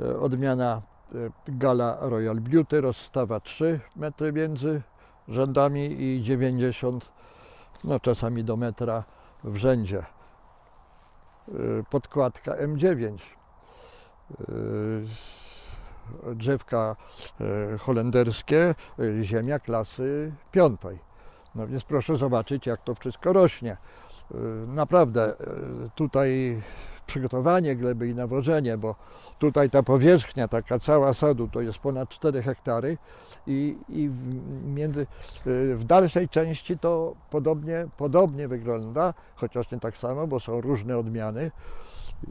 e, odmiana e, Gala Royal Beauty, rozstawa 3 metry między rzędami i 90, no czasami do metra w rzędzie. E, Podkładka M9. E, Drzewka holenderskie, ziemia klasy piątej. No więc proszę zobaczyć, jak to wszystko rośnie. Naprawdę tutaj przygotowanie gleby i nawożenie, bo tutaj ta powierzchnia, taka cała sadu, to jest ponad 4 hektary i, i w, między, e, w dalszej części to podobnie, podobnie wygląda, chociaż nie tak samo, bo są różne odmiany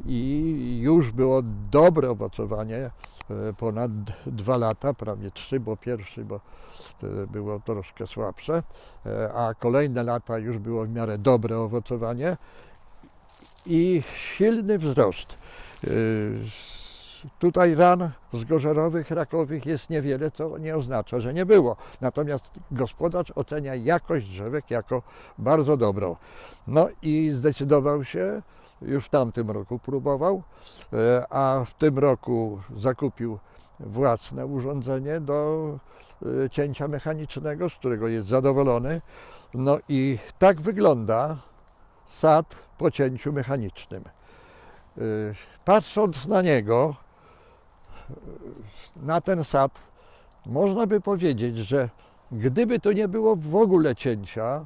i już było dobre owocowanie, e, ponad dwa lata, prawie trzy, bo pierwszy, bo e, było troszkę słabsze, a kolejne lata już było w miarę dobre owocowanie i silny wzrost. E, Tutaj ran zgorzerowych, rakowych jest niewiele, co nie oznacza, że nie było. Natomiast gospodarz ocenia jakość drzewek jako bardzo dobrą. No i zdecydował się, już w tamtym roku próbował, e, a w tym roku zakupił własne urządzenie do e, cięcia mechanicznego, z którego jest zadowolony. No i tak wygląda sad po cięciu mechanicznym. E, Patrząc na niego, na ten sad, można by powiedzieć, że gdyby to nie było w ogóle cięcia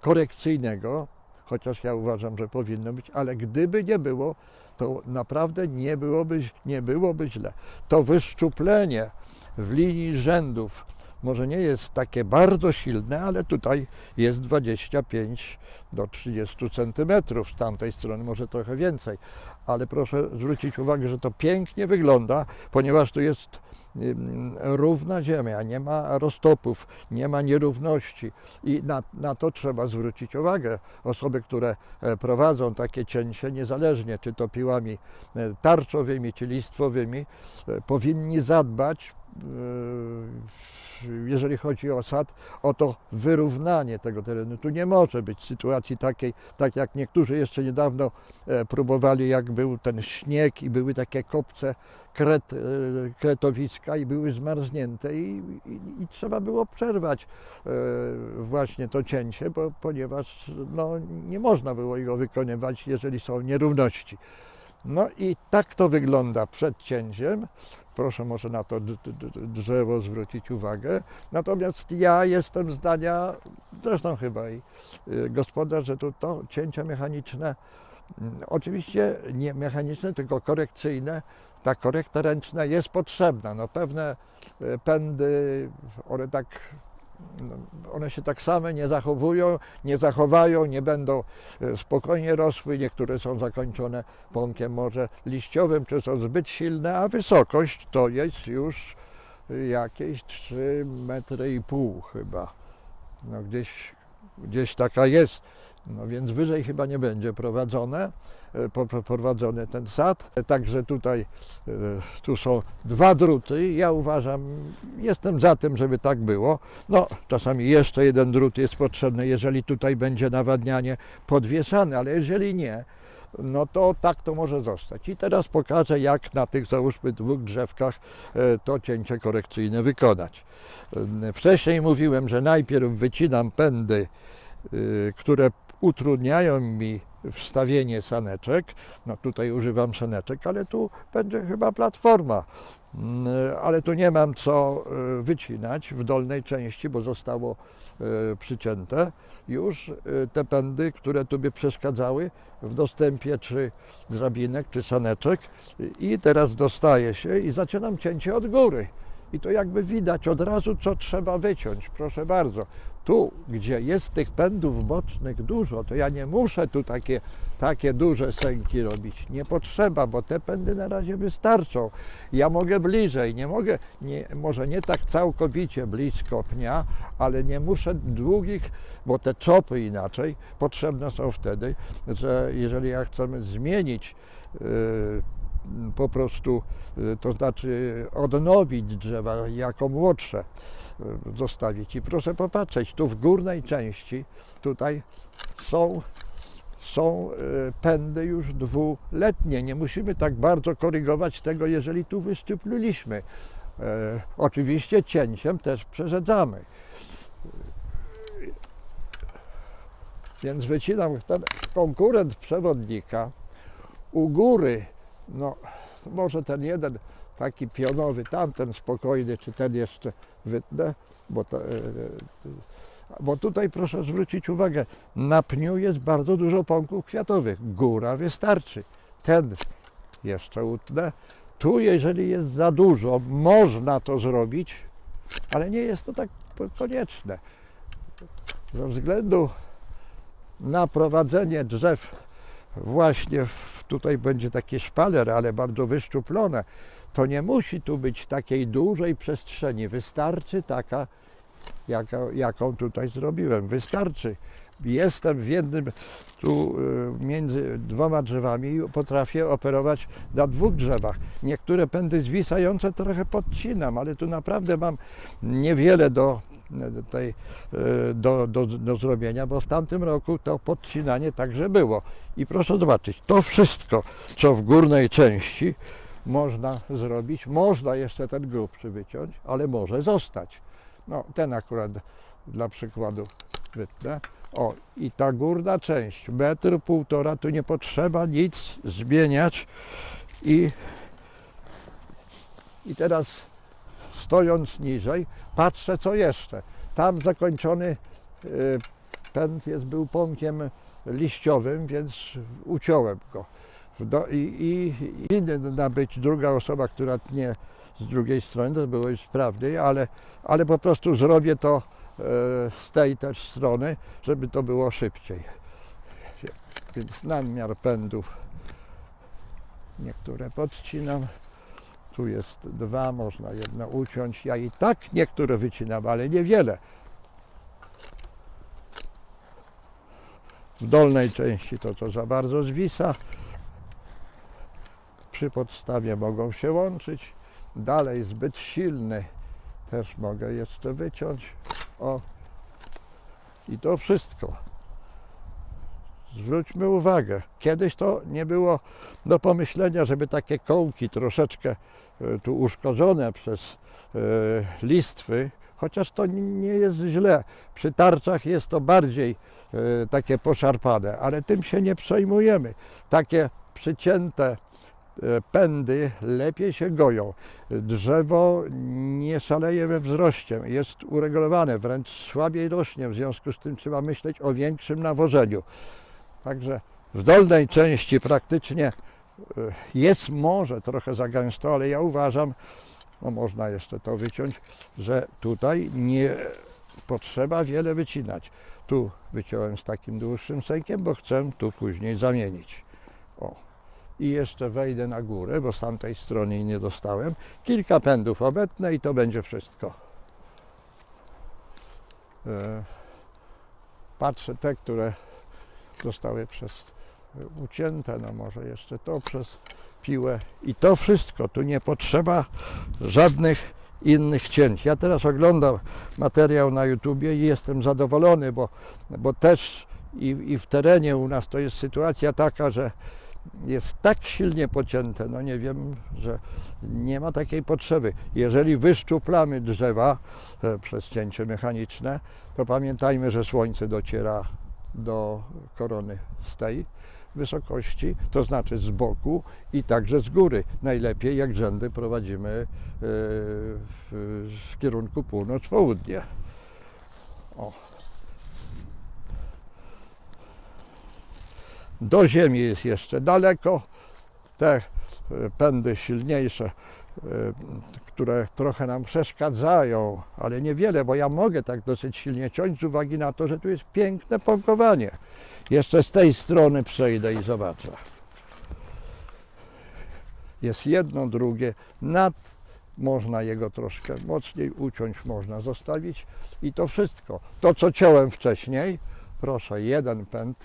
korekcyjnego, chociaż ja uważam, że powinno być, ale gdyby nie było, to naprawdę nie byłoby, nie byłoby źle. To wyszczuplenie w linii rzędów może nie jest takie bardzo silne, ale tutaj jest 25 do 30 centymetrów, z tamtej strony może trochę więcej. Ale proszę zwrócić uwagę, że to pięknie wygląda, ponieważ tu jest ym, równa ziemia, nie ma roztopów, nie ma nierówności i na, na to trzeba zwrócić uwagę. Osoby, które e, prowadzą takie cięcie, niezależnie czy to piłami e, tarczowymi, czy listwowymi, e, powinni zadbać, jeżeli chodzi o sad, o to wyrównanie tego terenu. Tu nie może być sytuacji takiej, tak jak niektórzy jeszcze niedawno e, próbowali, jak był ten śnieg i były takie kopce kret, e, kretowiska i były zmarznięte i, i, i trzeba było przerwać e, właśnie to cięcie, bo, ponieważ no, nie można było jego wykonywać, jeżeli są nierówności. No i tak to wygląda przed cięciem. Proszę może na to drzewo zwrócić uwagę. Natomiast ja jestem zdania, zresztą chyba i y, gospodarz, że to, to cięcia mechaniczne, mm, oczywiście nie mechaniczne, tylko korekcyjne, ta korekta ręczna jest potrzebna. No pewne y, pędy, one tak one się tak same nie zachowują, nie zachowają, nie będą e, spokojnie rosły. Niektóre są zakończone pąkiem może liściowym, czy są zbyt silne, a wysokość to jest już jakieś 3 metry i pół chyba. No gdzieś, gdzieś taka jest. No więc wyżej chyba nie będzie prowadzone, e, prowadzony ten sad. Także tutaj e, tu są dwa druty. Ja uważam, jestem za tym, żeby tak było. No, czasami jeszcze jeden drut jest potrzebny, jeżeli tutaj będzie nawadnianie podwieszane, ale jeżeli nie, no to tak to może zostać. I teraz pokażę, jak na tych załóżmy dwóch drzewkach e, to cięcie korekcyjne wykonać. Wcześniej mówiłem, że najpierw wycinam pędy, które utrudniają mi wstawienie saneczek. No tutaj używam saneczek, ale tu będzie chyba platforma. Mm, Ale tu nie mam co e, wycinać w dolnej części, bo zostało e, przycięte już e, te pędy, które tu by przeszkadzały w dostępie czy drabinek, czy saneczek. I teraz dostaję się i zaczynam cięcie od góry. I to jakby widać od razu, co trzeba wyciąć. Proszę bardzo. Tu, gdzie jest tych pędów bocznych dużo, to ja nie muszę tu takie, takie duże sęki robić. Nie potrzeba, bo te pędy na razie wystarczą. Ja mogę bliżej, nie mogę, nie, może nie tak całkowicie blisko pnia, ale nie muszę długich, bo te czopy inaczej potrzebne są wtedy, że jeżeli ja chcemy zmienić yy, po prostu, y, to znaczy odnowić drzewa jako młodsze, y, zostawić. I proszę popatrzeć, tu w górnej części, tutaj są są e, pędy już dwuletnie. Nie musimy tak bardzo korygować tego, jeżeli tu wyszczypliliśmy. E, Oczywiście cięciem też przerzedzamy. Więc wycinam ten konkurent przewodnika. U góry, no może ten jeden taki pionowy, tamten spokojny, czy ten jeszcze wytnę, bo, to, e, e, bo tutaj proszę zwrócić uwagę, na pniu jest bardzo dużo pąków kwiatowych. Góra wystarczy. Ten jeszcze utnę. Tu, jeżeli jest za dużo, można to zrobić, ale nie jest to tak konieczne. Ze względu na prowadzenie drzew właśnie tutaj będzie takie szpaler, ale bardzo wyszczuplone, to nie musi tu być takiej dużej przestrzeni. Wystarczy taka, jaka, jaką tutaj zrobiłem. Wystarczy. Jestem w jednym, tu y, między dwoma drzewami i potrafię operować na dwóch drzewach. Niektóre pędy zwisające trochę podcinam, ale tu naprawdę mam niewiele do, tej, y, do, do, do zrobienia, bo w tamtym roku to podcinanie także było. I proszę zobaczyć, to wszystko, co w górnej części można zrobić, można jeszcze ten grubszy wyciąć, ale może zostać. No, ten akurat dla przykładu wytnę. O, i ta górna część, metr, półtora, tu nie potrzeba nic zmieniać. I, I teraz stojąc niżej, patrzę co jeszcze. Tam zakończony y, pęd jest, był pąkiem liściowym, więc uciąłem go. Do, i, i, I winna być druga osoba, która tnie z drugiej strony, to było już sprawniej, ale, ale po prostu zrobię to e, z tej też strony, żeby to było szybciej. Więc nadmiar pędów niektóre podcinam. Tu jest dwa, można jedno uciąć. Ja i tak niektóre wycinam, ale niewiele. W dolnej części to co za bardzo zwisa. Przy podstawie mogą się łączyć. Dalej zbyt silny też mogę jeszcze wyciąć. O. I to wszystko. Zwróćmy uwagę, kiedyś to nie było do pomyślenia, żeby takie kołki troszeczkę e, tu uszkodzone przez e, listwy, chociaż to nie jest źle. Przy tarczach jest to bardziej e, takie poszarpane, ale tym się nie przejmujemy. Takie przycięte pędy lepiej się goją. Drzewo nie szaleje we wzroście, jest uregulowane, wręcz słabiej rośnie, w związku z tym trzeba myśleć o większym nawożeniu. Także w dolnej części praktycznie e, jest może trochę za gęsto, ale ja uważam, no można jeszcze to wyciąć, że tutaj nie potrzeba wiele wycinać. Tu wyciąłem z takim dłuższym sękiem, bo chcę tu później zamienić. O. I jeszcze wejdę na górę, bo z tamtej strony nie dostałem. Kilka pędów obetnę i to będzie wszystko. E, Patrzę te, które zostały przez ucięte, no może jeszcze to przez piłę i to wszystko, tu nie potrzeba żadnych innych cięć. Ja teraz oglądam materiał na YouTubie i jestem zadowolony, bo, bo też i, i w terenie u nas to jest sytuacja taka, że jest tak silnie pocięte, no nie wiem, że nie ma takiej potrzeby. Jeżeli wyszczuplamy drzewa e, przez cięcie mechaniczne, to pamiętajmy, że słońce dociera do korony z tej wysokości, to znaczy z boku i także z góry. Najlepiej jak rzędy prowadzimy e, w, kierunku północ-południe. Do ziemi jest jeszcze daleko. Te pędy silniejsze, e, które trochę nam przeszkadzają, ale niewiele, bo ja mogę tak dosyć silnie ciąć z uwagi na to, że tu jest piękne pąkowanie. Jeszcze z tej strony przejdę i zobaczę. Jest jedno, drugie. Nad można jego troszkę mocniej uciąć, można zostawić i to wszystko. To, co ciąłem wcześniej, proszę, jeden pęd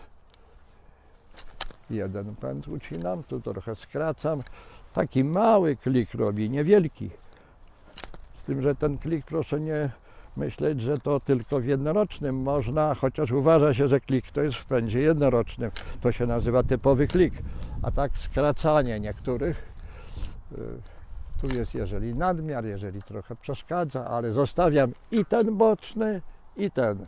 jeden pęd ucinam, tu trochę skracam. Taki mały klik robi, niewielki. Tym, że ten klik proszę nie myśleć, że to tylko w jednorocznym można, chociaż uważa się, że klik to jest w pędzie jednorocznym. To się nazywa typowy klik. A tak skracanie niektórych, y, tu jest jeżeli nadmiar, jeżeli trochę przeszkadza, ale zostawiam i ten boczny, i ten.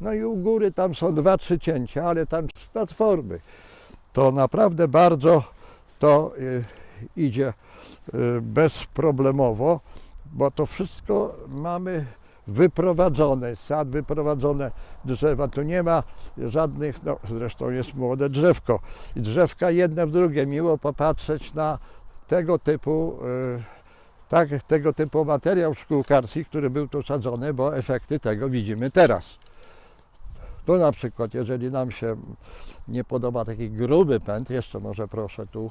No i u góry tam są dwa, trzy cięcia, ale tam z platformy. To naprawdę bardzo to y, idzie y, bezproblemowo, bo to wszystko mamy wyprowadzone, sad wyprowadzone, drzewa, tu nie ma żadnych, no zresztą jest młode drzewko i drzewka jedne w drugie, miło popatrzeć na tego typu, y, tak, tego typu materiał szkółkarski, który był tu sadzony, bo efekty tego widzimy teraz. Tu na przykład, jeżeli nam się nie podoba taki gruby pęd, jeszcze może proszę tu,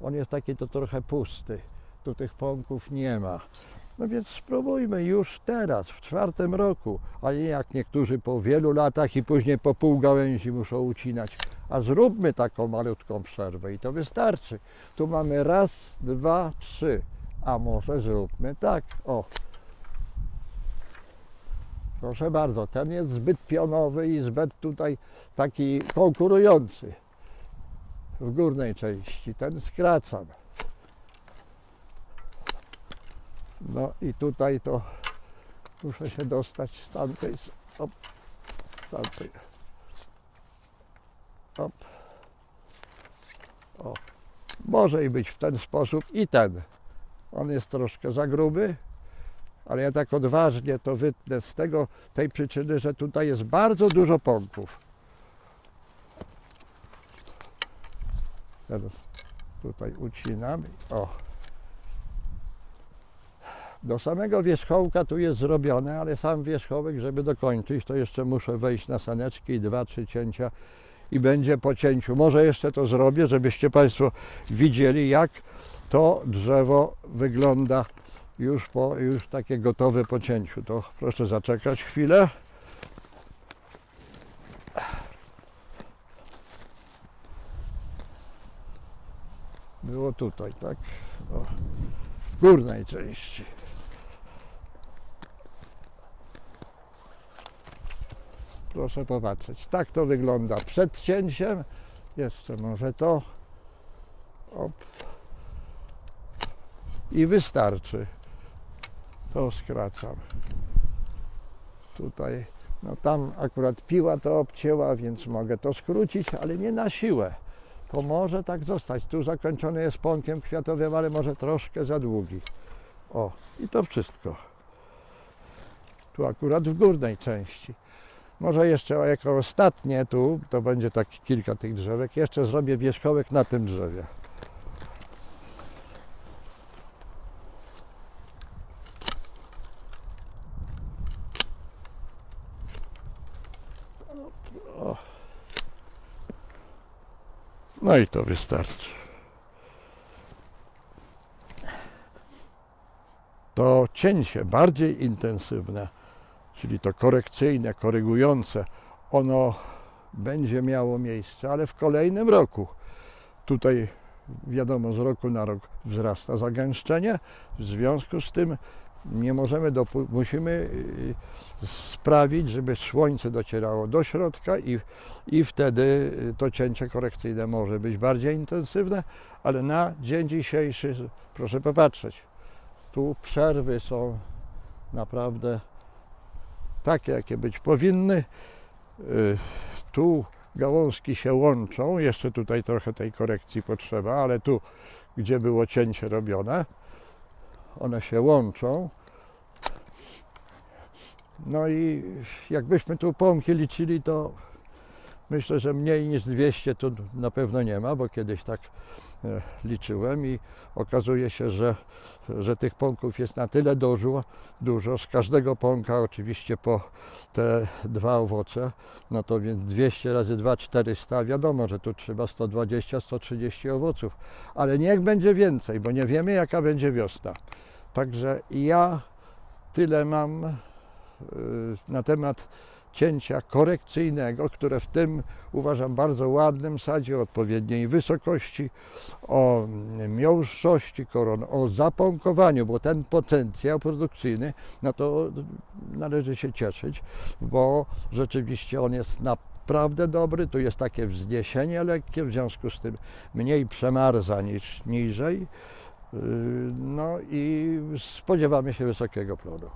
on jest taki to trochę pusty, tu tych pąków nie ma. No więc spróbujmy już teraz, w czwartym roku, a nie jak niektórzy po wielu latach i później po pół gałęzi muszą ucinać. A zróbmy taką malutką przerwę i to wystarczy. Tu mamy raz, dwa, trzy, a może zróbmy tak, o. Proszę bardzo, ten jest zbyt pionowy i zbyt tutaj taki konkurujący w górnej części. Ten skracam. No i tutaj to muszę się dostać z tamtej, op, tamtej. Op. O. Może i być w ten sposób i ten. On jest troszkę za gruby, ale ja tak odważnie to wytnę z tego, tej przyczyny, że tutaj jest bardzo dużo pąków. Teraz tutaj ucinam. O. Do samego wierzchołka tu jest zrobione, ale sam wierzchołek, żeby dokończyć, to jeszcze muszę wejść na saneczki i dwa, trzy cięcia i będzie po cięciu. Może jeszcze to zrobię, żebyście Państwo widzieli, jak to drzewo wygląda już, po, już takie gotowe po cięciu. To proszę zaczekać chwilę. Było tutaj, tak? O, w górnej części. Proszę popatrzeć. Tak to wygląda przed cięciem. Jeszcze może to. Op. I wystarczy. To skracam. Tutaj, no tam akurat piła to obcięła, więc mogę to skrócić, ale nie na siłę. To może tak zostać. Tu zakończony jest pąkiem kwiatowym, ale może troszkę za długi. O, i to wszystko. Tu akurat w górnej części. Może jeszcze jako ostatnie tu, to będzie tak kilka tych drzewek, jeszcze zrobię wierzchołek na tym drzewie. No i to wystarczy. To cięcie bardziej intensywne czyli to korekcyjne, korygujące, ono będzie miało miejsce, ale w kolejnym roku. Tutaj wiadomo, z roku na rok wzrasta zagęszczenie, w związku z tym nie możemy, musimy y, sprawić, żeby słońce docierało do środka i, i wtedy y, to cięcie korekcyjne może być bardziej intensywne, ale na dzień dzisiejszy, proszę popatrzeć, tu przerwy są naprawdę takie, jakie być powinny. Y, Tu gałązki się łączą, jeszcze tutaj trochę tej korekcji potrzeba, ale tu, gdzie było cięcie robione, one się łączą. No i jakbyśmy tu pąki liczyli, to myślę, że mniej niż 200 tu na pewno nie ma, bo kiedyś tak liczyłem i okazuje się, że, że tych pąków jest na tyle dużo, dużo. Z każdego pąka oczywiście po te dwa owoce, no to więc 200 razy 2, 400. Wiadomo, że tu trzeba 120-130 owoców, ale niech będzie więcej, bo nie wiemy jaka będzie wiosna. Także ja tyle mam y, na temat cięcia korekcyjnego, które w tym uważam bardzo ładnym sadzie odpowiedniej wysokości, o miąższości koron, o zapąkowaniu, bo ten potencjał produkcyjny, no to należy się cieszyć, bo rzeczywiście on jest naprawdę dobry, tu jest takie wzniesienie lekkie, w związku z tym mniej przemarza niż niżej. Yy, No i spodziewamy się wysokiego plodu.